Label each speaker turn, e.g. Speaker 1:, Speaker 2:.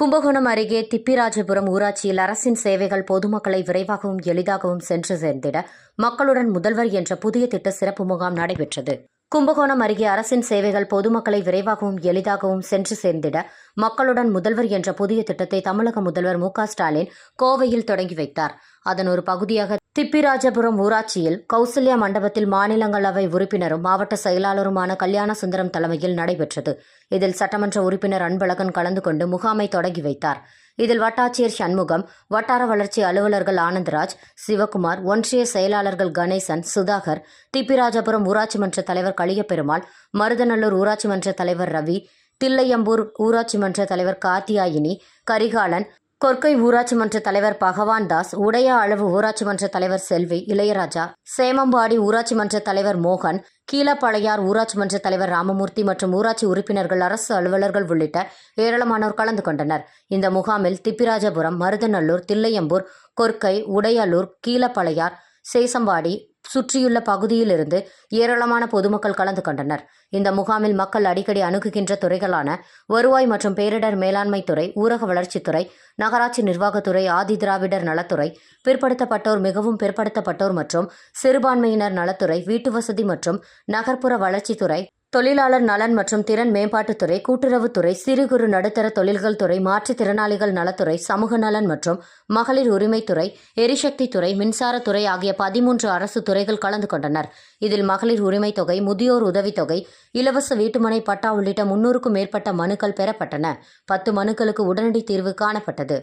Speaker 1: கும்பகோணம் அருகே திப்பிராஜபுரம் ஊராட்சியில் அரசின் சேவைகள் பொதுமக்களை விரைவாகவும் எளிதாகவும் சென்று சேர்ந்திட மக்களுடன் முதல்வர் என்ற புதிய திட்ட சிறப்பு முகாம் நடைபெற்றது. கும்பகோணம் அருகே அரசின் சேவைகள் பொதுமக்களை விரைவாகவும் எளிதாகவும் சென்று சேர்ந்திட மக்களுடன் முதல்வர் என்ற புதிய திட்டத்தை தமிழக முதல்வர் மு க ஸ்டாலின் கோவையில் தொடங்கி வைத்தார். அதன் ஒரு பகுதியாக திப்பிராஜபுரம் ஊராட்சியில் கௌசல்யா மண்டபத்தில் மாநிலங்களவை உறுப்பினரும் மாவட்ட செயலாளருமான கல்யாண சுந்தரம் தலைமையில் நடைபெற்றது. இதில் சட்டமன்ற உறுப்பினர் அன்பழகன் கலந்து கொண்டு முகாமை தொடங்கி வைத்தார். இதில் வட்டாட்சியர் சண்முகம் வட்டார வளர்ச்சி அலுவலர்கள் ஆனந்தராஜ் சிவகுமார் ஒன்றிய செயலாளர்கள் கணேசன் சுதாகர் திப்பிராஜபுரம் ஊராட்சி மன்ற தலைவர் களியப்பெருமாள் மருதநல்லூர் ஊராட்சி மன்ற தலைவர் ரவி தில்லையம்பூர் ஊராட்சி மன்ற தலைவர் காத்தியாயினி கரிகாலன் கொர்க்கை ஊராட்சி மன்ற தலைவர் பகவான் தாஸ் உடைய அளவு ஊராட்சி மன்ற தலைவர் செல்வி இளையராஜா சேமம்பாடி ஊராட்சி மன்ற தலைவர் மோகன் கீழப்பழையார் ஊராட்சி மன்ற தலைவர் ராமமூர்த்தி மற்றும் ஊராட்சி உறுப்பினர்கள் அரசு அலுவலர்கள் உள்ளிட்ட ஏராளமானோர் கலந்து கொண்டனர். இந்த முகாமில் திப்பிராஜபுரம் மருதநல்லூர் தில்லையம்பூர் கொர்க்கை உடையலூர் கீழப்பழையார் சேசம்பாடி சுற்றியுள்ள பகுதியிலிருந்து ஏராளமான பொதுமக்கள் கலந்து கொண்டனர். இந்த முகாமில் மக்கள் அடிக்கடி அணுகுகின்ற துறைகளான வருவாய் மற்றும் பேரிடர் மேலாண்மை துறை ஊரக வளர்ச்சித்துறை நகராட்சி நிர்வாகத்துறை ஆதி திராவிடர் நலத்துறை பிற்படுத்தப்பட்டோர் மிகவும் பிற்படுத்தப்பட்டோர் மற்றும் சிறுபான்மையினர் நலத்துறை வீட்டு வசதி மற்றும் நகர்ப்புற வளர்ச்சித்துறை தொழிலாளர் நலன் மற்றும் திறன் மேம்பாட்டுத்துறை கூட்டுறவுத்துறை சிறு குறு நடுத்தர தொழில்கள் துறை மாற்றுத்திறனாளிகள் நலத்துறை சமூக நலன் மற்றும் மகளிர் உரிமைத்துறை எரிசக்தித்துறை மின்சாரத்துறை ஆகிய பதிமூன்று அரசு துறைகள் கலந்து கொண்டனர். இதில் மகளிர் உரிமை தொகை முதியோர் உதவித்தொகை இலவச வீட்டுமனை பட்டா உள்ளிட்ட முன்னூறுக்கும் மேற்பட்ட மனுக்கள் பெறப்பட்டன. பத்து மனுக்களுக்கு உடனடி தீர்வு காணப்பட்டது.